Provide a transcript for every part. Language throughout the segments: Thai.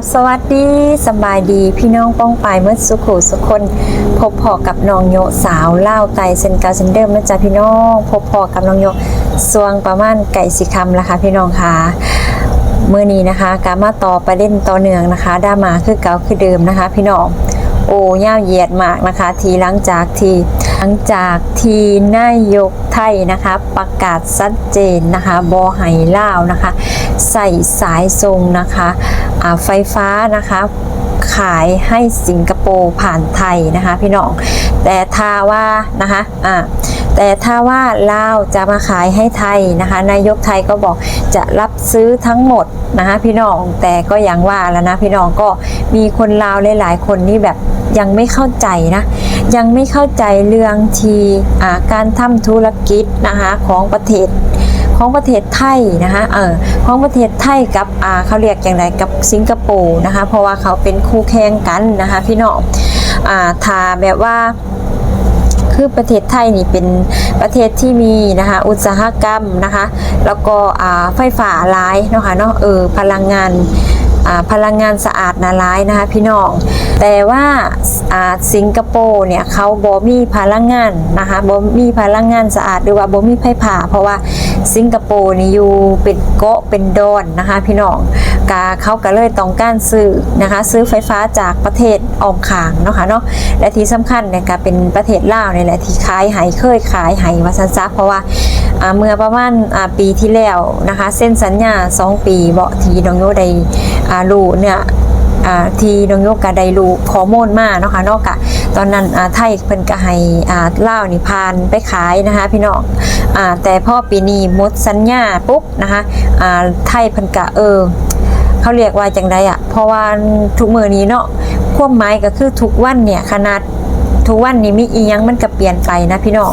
บสวัสดีสบายดีพี่น้องป้องปายเมื่อสุขุสุคน พบพอกับน้องโยสาวเล่าไตเซนกาเซนเดิมนะจ๊ะพี่น้อง พบพอกับน้องโยสวงประมาณไก่สีคำละคะพี่น้องค่ะเมื่อนี้นะคะกามาต่อประเด็นต่อเนื่องนะคะดามาคือเก่าคือเดิมนะคะ พี่น้องโอ้ย่าวเหยียดมากนะคะ ทีหลังจากทีหลังจากทีนายกไทยนะคะ ประกาศชัดเจนนะคะบอไห่ล่าวนะคะ ใส่สายทรงนะคะไฟฟ้านะคะขายให้สิงคโปร์ผ่านไทยนะคะพี่น้อง แต่ถ้าว่านะคะอ่าแต่ถ้าว่าลาวจะมาขายให้ไทยนะคะนายกไทยก็บอกจะรับซื้อทั้งหมดนะคะพี่น้องแต่ก็อย่างว่าแล้วนะพี่น้องก็มีคนลาวหลายๆคนนี่แบบ ยังไม่เข้าใจนะยังไม่เข้าใจเรื่องที่การทำธุรกิจนะคะของประเทศของประเทศไทยนะคะเออของประเทศไทยกับอ่าเขาเรียกอย่างไรกับสิงคโปร์นะคะเพราะว่าเขาเป็นคู่แข่งกันนะคะพี่น้องอ่าถ้าแบบว่าคือประเทศไทยนี่เป็นประเทศที่มีนะคะอุตสาหกรรมนะคะแล้วก็ไฟฟ้าหลายเนาะค่ะเนาะเออพลังงาน พลังงานสะอาดนาร้ายนะคะพี่น้อง แต่ว่าสิงคโปร์เนี่ยเขาบ่มีพลังงานนะคะบ่มีพลังงานสะอาดหรือว่าบ่มีไฟฟ้าเพราะว่าสิงคโปร์นี่อยู่เป็นเกาะเป็นดอนนะคะพี่น้องกาเขาก็เลยต้องการซื้อนะคะซื้อไฟฟ้าจากประเทศออมขางเนาะค่ะเนาะและที่สำคัญเนี่ยก็เป็นประเทศลาวนี่แหละที่ขายไหเคยขายไหวาซันซักเพราะว่า เมื่อประมาณปีที่แล้วนะคะ เส้นสัญญา 2 ปีเบาะทีน้องโยได้อ่ารู้เนี่ยทีน้องโยกะได้รู้ข้อมูลมาเนาะค่ะนอกกะตอนนั้นไทยเพิ่นก็ให้อ่าล่านี่พานไปขายนะคะพี่น้องอแต่พอปีนี้มดสัญญาปุ๊บนะคะไทยเพิ่นก็เออเขาเรียกว่าจังไดอะเพราะว่าทุกมือนี้เนาะความหมายก็คือทุกวันเนี่ยขนาด ทุกวันนี้มีอียังมันก็เปลี่ยนไปนะพี่น้อง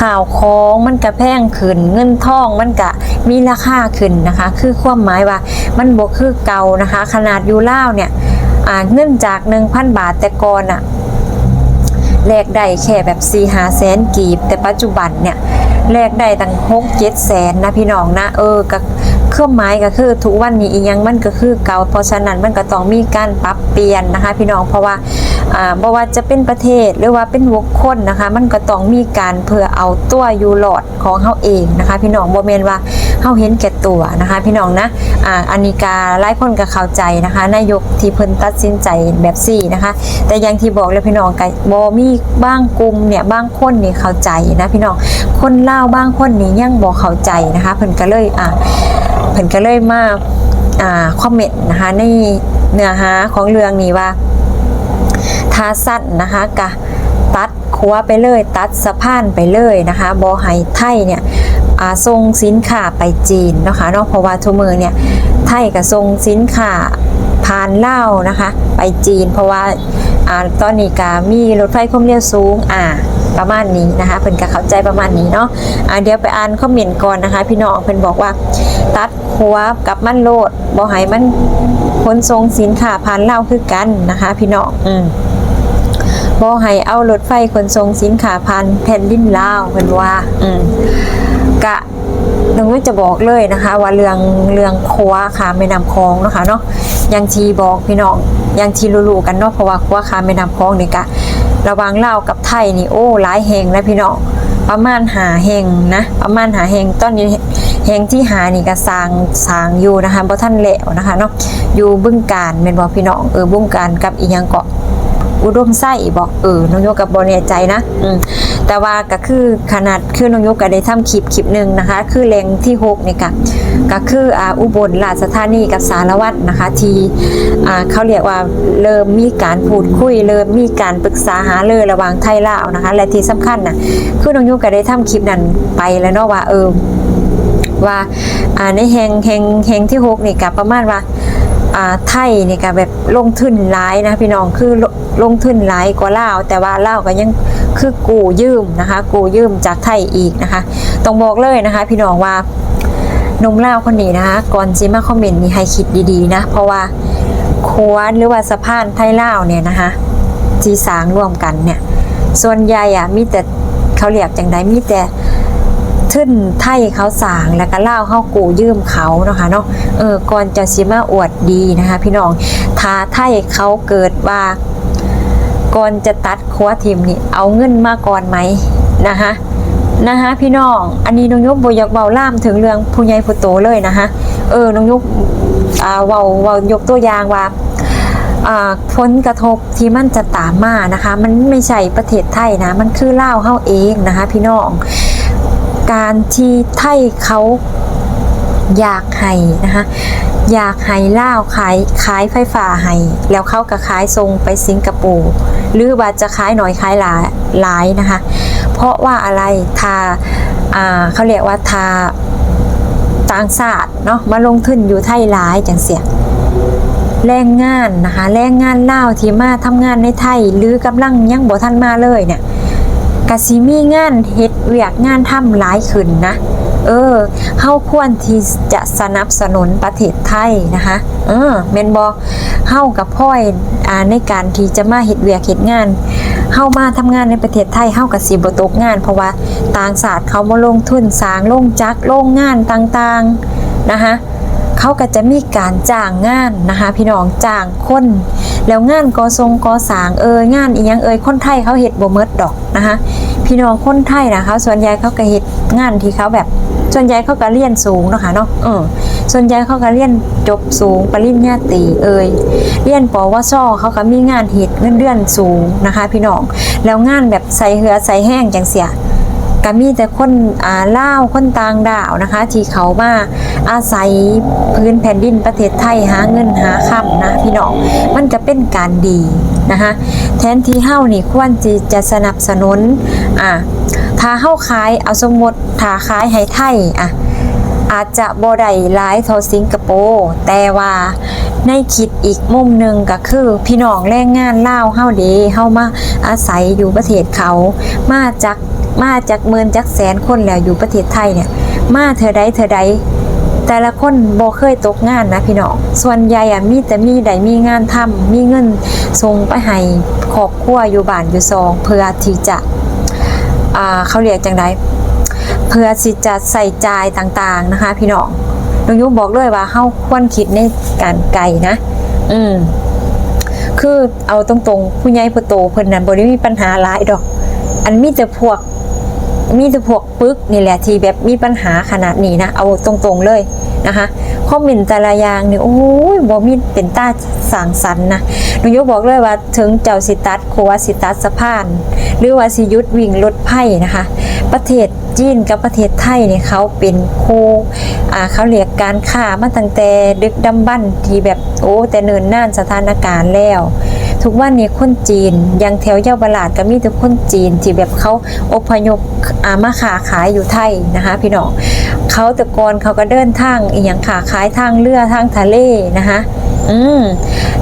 ข่าวของมันก็แพงขึ้น เงินทองมันก็มีราคาขึ้นนะคะ คือความหมายว่ามันบวคือเก่านะคะ ขนาดอยูเล่าเนี่ยเงินจาก1,000บาทแต่ก่อนอะแลกได้แค่แบบ4 5แสนกีบ แต่ปัจจุบันเนี่ยแลกได้ตั้ง6 7แสนนะพี่น้องนะเออก็เครื่องหมายก็คือทุกวันนี้อียังมันก็คือเก่าเพราะฉะนั้นมันก็ต้องมีการปรับเปลี่ยนนะคะ พี่น้องเพราะว่า บ่ว่าจะเป็นประเทศหรือว่าเป็นบุคคลนะคะ มันก็ต้องมีการเพื่อเอาตัวอยู่หลอดของเฮาเองนะคะ พี่น้องบ่แม่นว่าเฮาเห็นแก่ตัวนะคะ พี่น้องนะอ่าอันนี้กาหลายคนก็เข้าใจนะคะนายกที่เพิ่นตัดสินใจแบบซี่นะคะ แต่อย่างที่บอกเลยพี่น้องก็บ่มีบางกลุ่มเนี่ยบางคนนี่เข้าใจนะพี่น้องคนเล่าบางคนนี่ยังบ่เข้าใจนะคะเพิ่นก็เลยอ่าเพิ่นก็เลยมาอ่าคอมเมนต์นะคะในเนื้อหาของเรื่องนี้ว่าาสั้นนะคะกะตัดคัวไปเลยตัดสะพานไปเลยนะคะบอไฮไทยเนี่ยอาส่งสินค้าไปจีนนะคะเนาะเพราะว่าทุกมือเนี่ยไทยก็ส่งสินค้าผ่านเล่านะคะไปจีน เพราะว่าอ่าตอนนี้ก็มีรถไฟความเร็วสูงอ่าประมาณนี้นะคะเพิ่นก็เข้าใจประมาณนี้เนาะอ่าเดี๋ยวไปอ่านคอมเมนต์ก่อนนะคะ พี่น้องเพิ่นบอกว่า ตัดคัวกับมันโลดบอไห้มันขนส่งสินค้าผ่านเล่าคือกันนะคะ พี่น้องอืม บ่ให้เอารถไฟขนส่งสินค้าผ่านแผ่นดินลาวเพิ่นว่า อืมกะน้องวิจะบอกเลยนะคะ ว่าเรื่องเรื่องครัวค่ะแม่น้ำคลองเนาะคะเนาะอยังทีบอกพี่น้องอยังทีรู้ๆกันเนาะเพราะว่าครัวค่ะแม่น้ำคลองนี่กะ ระหว่างลาวกับไทยนี่โอ้หลายแหงนะพี่น้องประมาณหาแหงนะประมาณหาแหงตอนนี้แหงที่หานี่ก็สร้างสร้างอยู่นะคะบ่ท่านแล้วนะคะเนาะอยู่บึงการแม่นบ่พี่น้องเออบึงการกับอีหยังเกาะ อุดมไส้บอกเออน้องโยกับบอแน่ใจนะอืมแต่ว่าก็คือขนาดคือน้องโยกก็ได้ทำคลิปคลิปหนึ่งนะคะ คือแรงที่หกนี่ค่ะก็คืออ่าอุบลราชธานีกับสารวัตรนะคะที่อ่าเขาเรียกว่าเริ่มมีการพูดคุย เริ่มมีการปรึกษาหาเลยระหว่างไทยลาวนะคะ และที่สำคัญนะคือน้องโยกก็ได้ทำคลิปนั้นไปแล้วเนาะว่าเออว่าในแหงแหงแหงที่หกนี่กับประมาณว่า อ่าไทยนี่ก็แบบลงทุนหลายนะพี่น้องคือลลงทุนหลายกว่าลาวแต่ว่าลาวก็ยังคือกู้ยืมนะคะ กู้ยืมจากไทยอีกนะคะต้องบอกเลยนะคะ พี่น้องว่านุ่มลาวคนนี้นะคะก่อนจิมาคอมเมนต์นี่ให้คิดดีๆนะ เพราะว่าควรหรือว่าสะพานไทยลาวเนี่ยนะคะที่สางร่วมกันเนี่ย ส่วนใหญ่อะมีแต่เขาเรียกจังไดมีแต่ ทึ่นไทยเขาสางแล้วก็เล่าวเฮากูยืมเขาเนาะค่ะเนาะเออก่อนจะสิมาอวดดีนะคะ พี่น้องถ้าไทยเขาเกิดว่าก่อนจะตัดคัวทีมนี่เอาเงินมาก่อนไหมนะคะนะคะพี่น้องอันนี้น้องยกบอยากเบาล่ามถึงเรื่องผู้ใหญ่ผู้โตเลยนะคะเออน้องยกอ่าเบาเบายกตัวอย่างว่าอ่าผลกระทบที่มันจะตามมานะคะ มันไม่ใช่ประเทศไทยนะ มันคือเล่าเฮาเองนะคะ พี่น้อง การที่ไทยเขาอยากให้นะคะอยากให้เล่าวขายขายไฟฟ้าให้แล้วเขาก็ขายทรงไปสิงคโปร์หรือว่าจะขายหน่อยขายหลายหลายนะคะ เพราะว่าอะไรทาเขาเรียกว่าทาต่างชาติเนาะมาลงทุนอยู่ไทยหลายจังเสียแรงงานนะคะแรงงานล่าวที่มาทำงานในไทย หรือกำลังยังบ่ทันมาเลยเนี่ยกสิมีงานเฮ็ด เวียกงานทำหลายขึ้นนะ เออเฮาควรที่จะสนับสนุนประเทศไทยนะคะ เออแม่นบ่เฮากับพ่อยอ่าในการที่จะมาเฮ็ดเวียกเฮ็ดงานเฮามาทำงานในประเทศไทยเฮากับสิบ่ตกงาน เพราะว่าต่างชาติเขามาลงทุนสร้างโรงจักรโรงงานต่างๆนะคะเขาก็จะมีการจ้างงานนะคะพี่น้องจ้างคน แล้วงานกอทรงกอสางเอ่ยงานอีหยังเอยคนไทยเขาเฮ็ดบ่เมิดดอกนะคะ พี่น้องคนไทยนะคะ ส่วนใหญ่เขาก็เฮ็ดงานที่เขาแบบ ส่วนใหญ่เขาก็เรียนสูงเนาะค่ะเนาะเออส่วนใหญ่เขาก็เรียนจบสูงปริญญาตรีเอ่ยเรียนปวชเขาก็มีงานเฮ็ดเงินเดือนสูงนะคะ พี่น้องแล้วงานแบบใส่เหือใส่แห้งจังเสีย ก็มีแต่คนอ่าล่าวคนต่างดาวนะคะ ที่เขามาอาศัยพื้นแผ่นดินประเทศไทยหาเงินหาคำนะพี่น้องมันก็เป็นการดีนะคะแทนที่เฮ้านี่ควรที่จะสนับสนุนอะถ้าเฮ้าขายเอาสมมติถ้าขายให้ไทยอะอาจจะบ่ได้หลายเท่าสิงคโปร์แต่ว่าในคิดอีกมุมหนึ่งก็คือ พี่น้องแรงงานล่าเฮาเดเฮามาอาศัยอยู่ประเทศเขามาจาก มาจากหมื่นจากแสนคนแล้วอยู่ประเทศไทยเนี่ย มาเธอใดเธอใดแต่ละคนบ่เคยตกงานนะพี่น้อง ส่วนใหญ่อะมีแต่มีใดมีงานทำมีเงินส่งไปให้ครอบครัวอยู่บ้านอยู่ซอง เพื่อที่จะอ่าเขาเรียกจังไดเพื่อที่จะใส่ใจต่างๆนะคะ พี่น้องน้องยุบอกเลยว่าเฮาควรคิดในการไกลนะ อืมคือเอาตรงๆ ผู้ใหญ่ผู้โตเพิ่นนั้นบ่ได้มีปัญหาหลายดอก อันมีแต่พวก มีแต่พวกปึกนี่แหละที่แบบมีปัญหาขนาดนี้นะเอาตรงๆเลยนะคะคอมเมนต์แต่ละอย่างเนี่ยโอ้ยบ่มีเป็นตาสางสรรนะหนูยกบอกเลยว่าถึงเจ้าสิตัดโควาสิตัดสะพาน หรือว่าสิยุดวิ่งรถไผ่นะคะ ประเทศจีนกับประเทศไทยเนี่ยเขาเป็นคอ่าเขาเรียกการค้ามาตั้งแต่ดึกดำบรรพ์ที่แบบโอ้แต่เนินน่านสถานการณ์แล้ว ทุกวันนี้คนจีนยังแถวเยาวราชก็มีแต่คนจีนที่แบบเขาอพยพอามาขาขายอยู่ไทยนะคะ พี่น้องเขาต่ก่อนเขาก็เดินทางอีหยังขาขายทางเรือทางทะเลนะคะอืม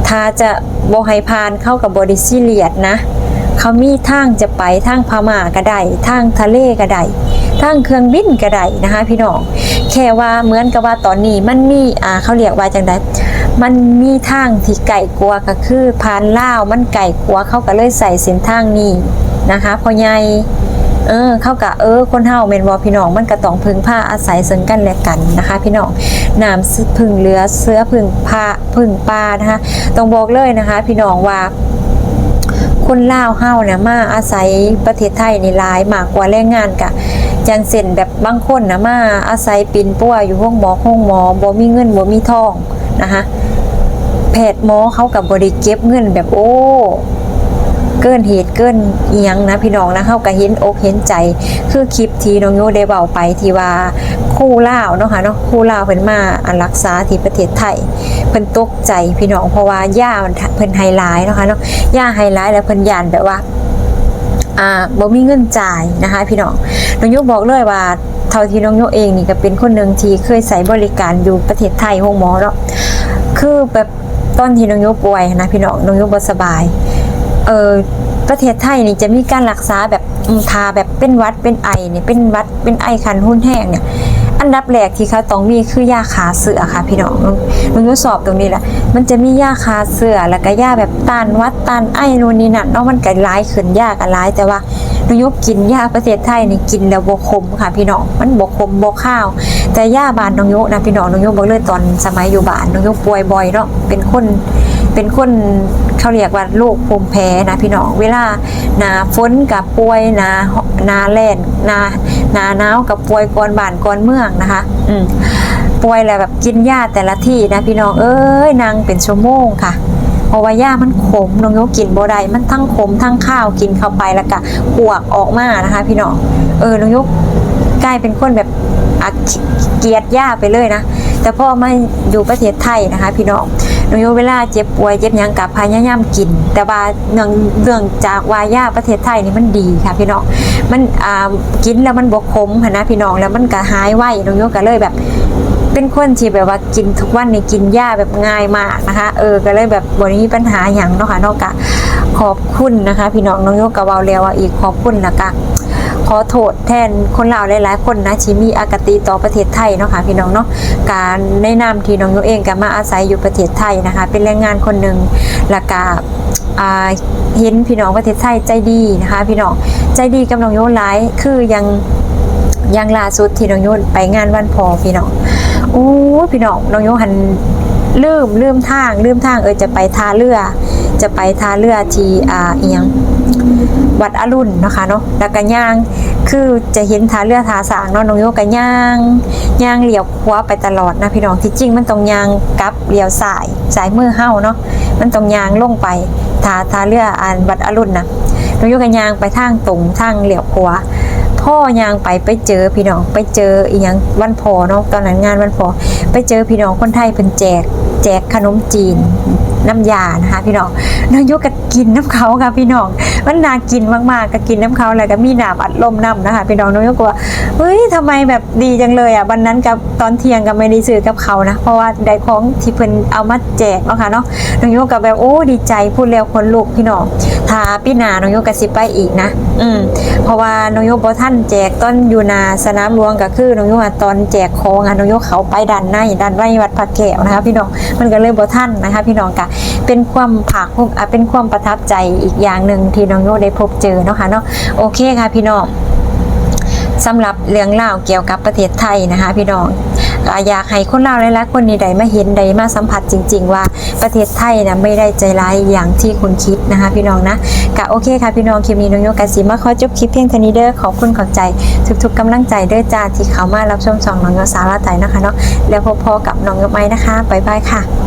ถ้าจะโบไฮพานเข้ากับบริซิเลียดนะเขามีทางจะไปทางพม่าก็ได้ทางทะเลก็ได้ทางเครื่องบินก็ได้นะคะ พี่น้องแค่ว่าเหมือนกับว่าตอนนี้มันมีอ่าเขาเรียกว่าจังได มันมีทางที่ไก่กลัวก็คือพานล่าวมันไก่กลัวเขาก็เลยใส่เส้นทางนี้นะคะพอใหญ่เออเข้ากะเออคนเฮาเมนวอพี่น้องมันก็ต้องพึ่งผ้าอาศัยซึ่งกันและกันนะคะ พี่น้องน้ำพึ่งเรือเสื้อพึ่งผ้าพึ่งปลานะคะต้องบอกเลยนะคะ พี่น้องว่าคนลาวเฮาเนี่ยมาอาศัยประเทศไทยในหลายมากกว่าแรงงานกะจังเส้นแบบบางคนนะมาอาศัยปินป่วอยู่ห้องหมอห้องหมอบ่มีเงินบ่มีทอง นะคะแพทย์หมอเขากับบริเก็บเงินแบบโอ้เกินเหตุเกินเอียงนะพี่น้องนะเขาก็เห็นอกเห็นใจ คือคลิปที่น้องโยได้เบาไปที่ว่าคู่ล่าวเนาะค่ะเนาะคู่ล่าวเพิ่นมาอันรักษาที่ประเทศไทยเพิ่นตกใจพี่น้องเพราะว่าย่าเพิ่นไฮไลท์เนาะค่ะเนาะย่าไฮไลท์แล้วเพิ่นยานแบบว่าอ่าบ่มีเงินจ่ายนะคะ พี่น้องน้องโยบอกเลยว่า ท่าที่น้องโยเองนี่ก็เป็นคนหนึ่งที่เคยใช้บริการอยู่ประเทศไทยห้องหมอเนาะคือแบบตอนที่น้องโยป่วยนะพี่น้องน้องโยบ่สบายเออประเทศไทยนี่จะมีการรักษาแบบทาแบบเป็นวัดเป็นไอเนี่ยเป็นวัดเป็นไอคันหุ่นแห้งเนี่ยอันดับแรกที่เขาต้องมีคือยาขาเสือค่ะ พี่น้องมันทดสอบตรงนี้แหละ มันจะมียาคาเสือแล้วก็ยาแบบต้านวัดต้านไอนู่นนี่นั่นเนาะมันก็ร้ายขึ้นยาก็ร้ายแต่ว่า น้องยกกินยาประเทศไทยนี่กินแล้วบ่ขมค่ะพี่น้องมันบ่ขมบ่ข้าว แต่ยาบานน้องยกนะพี่น้องน้องยกบอกเลยตอนสมัยอยู่บ้านน้องยกป่วยบ่อยเนาะเป็นคนเป็นคนเขาเรียกว่าโรคภูมิแพ้นะพี่น้องเวลาหนาฝนกับป่วยหนาหนาแล้นหนาหนาหนาวกับป่วยก่อนบ้านก่อนเมืองนะคะ อืมป่วยแล้วแบบกินยาแต่ละที่นะพี่น้องเอ้ยนางเป็นชั่วโมงค่ะ ราะว่าย่ามันขมน้องโยกกินบ่ได้มันทั้งขมทั้งข้าวกินเข้าไปแล้วก็หวกออกมานะคะ พี่น้องเออน้องโยกกลายเป็นคนแบบเกลียดย่าไปเลยนะแต่พ่อมาอยู่ประเทศไทยนะคะ พี่น้องน้องโยกเวลาเจ็บป่วยเจ็บยังกับพยายามกิน แต่ว่าเนื่องเนื่องจากวาย่าประเทศไทยนี่มันดีค่ะพี่น้องมันอ่ากินแล้วมันบ่ขมค่ะนะพี่น้องแล้วมันก็หายไหวน้องโยกก็เลยแบบ เป็นคนที่แบบว่ากินทุกวันในกินหญ้าแบบง่ายมากนะคะ เออก็เลยแบบบนนี้ปัญหาอย่างเนาะค่ะนอกจากขอบคุณนะคะ พี่น้องน้องโยกกับเวาเรียวอีกขอบคุณล้วก็ขอโทษแทนคนลาวหลายๆ คนนะที่มีอคติต่อประเทศไทยเนาะค่ะพี่น้องเนาะการในะนาที่น้องโยเองก็มาอาศัยอยู่ประเทศไทยนะคะ เป็นแรงงานคนหนึ่งล้วก็อ่าเห็นพี่น้องประเทศไทยใจดีนะคะ พี่น้องใจดีกับน้องโยหลายคือยังยังล่าสุดที่น้องโยนไปงานวันพอพี่น้อง โอ้พี่น้องน้องโยหันลืมลืมทางลืมทางเออจะไปทาเรือ จะไปทาเรือที่อ่าเอียงวัดอรุณนะคะเนาะแล้วก็ย่างคือจะเห็นทาเรือทาสางเนาะน้องโยก็ย่างย่างเหลียวขวาไปตลอดนะพี่น้องที่จริงมันต้องย่างกับเหลียวซ้ายสายมือเฮ้าเนาะมันต้องย่างลงไปทาทาเรืออ่านวัดอรุณนะน้องโยก็ย่างไปทางตรงทางเหลียวขวา พ่อยางไปไปเจอพี่น้องไปเจออีหยังวันพอเนาะตอนนั้นงานวันพอไปเจอพี่น้องคนไทยเป็นแจก แจกขนมจีนน้ำยานะคะพี่น้องนายกก็กินน้ำเขาค่ะพี่น้องมันน่ากินมากๆก็กินน้ำเขาแล้วก็มีหน้ำอัดลมน้ำนะคะพี่น้องนายกว่าเฮ้ยทำไมแบบดีจังเลยอะวันนั้นกับตอนเที่ยงก็ไม่ได้ซื้อกับเขานะเพราะว่าได้ของที่เพิ่นเอามาแจกเนาะค่ะเนาะนายกก็แบบโอ้ดีใจพูดแล้วคนลุกพี่น้องถ้าพี่นานายกก็สิไปอีกนะ อืมเพราะว่าน้องโยบท่านแจกต้นอยู่นาสนามหลวงก็คือน้องโยอะตอนแจกของอะน้องโยเขาไปดันในดันไว้วัดพระแก้วนะคะพี่น้องมันก็เลยบ่ท่านนะคะ พี่น้องกะเป็นความผากภูมิอะเป็นความประทับใจอีกอย่างหนึ่งที่น้องโยได้พบเจอเนาะค่ะเนาะโอเคค่ะพี่น้อง สำหรับเรื่องเล่าเกี่ยวกับประเทศไทยนะคะ พี่น้องอยากให้คนลาหลายๆคนนี้ได้มาเห็นได้มาสัมผัสจริง ๆ ว่าประเทศไทยนะไม่ได้ใจร้ายอย่างที่คุณคิดนะคะ พี่น้องนะกะโอเคค่ะพี่น้องคลิปนี้น้องโยกาสิมาขอจบคลิปเพียงเท่านี้เด้อขอบคุณขอบใจทุกๆกำลังใจเด้อจ้าที่เขามารับชมสองน้องโยสาวลาไตนะคะเนาะแล้วพบพอกับน้องโยไม้นะคะบ๊ายบายค่ะ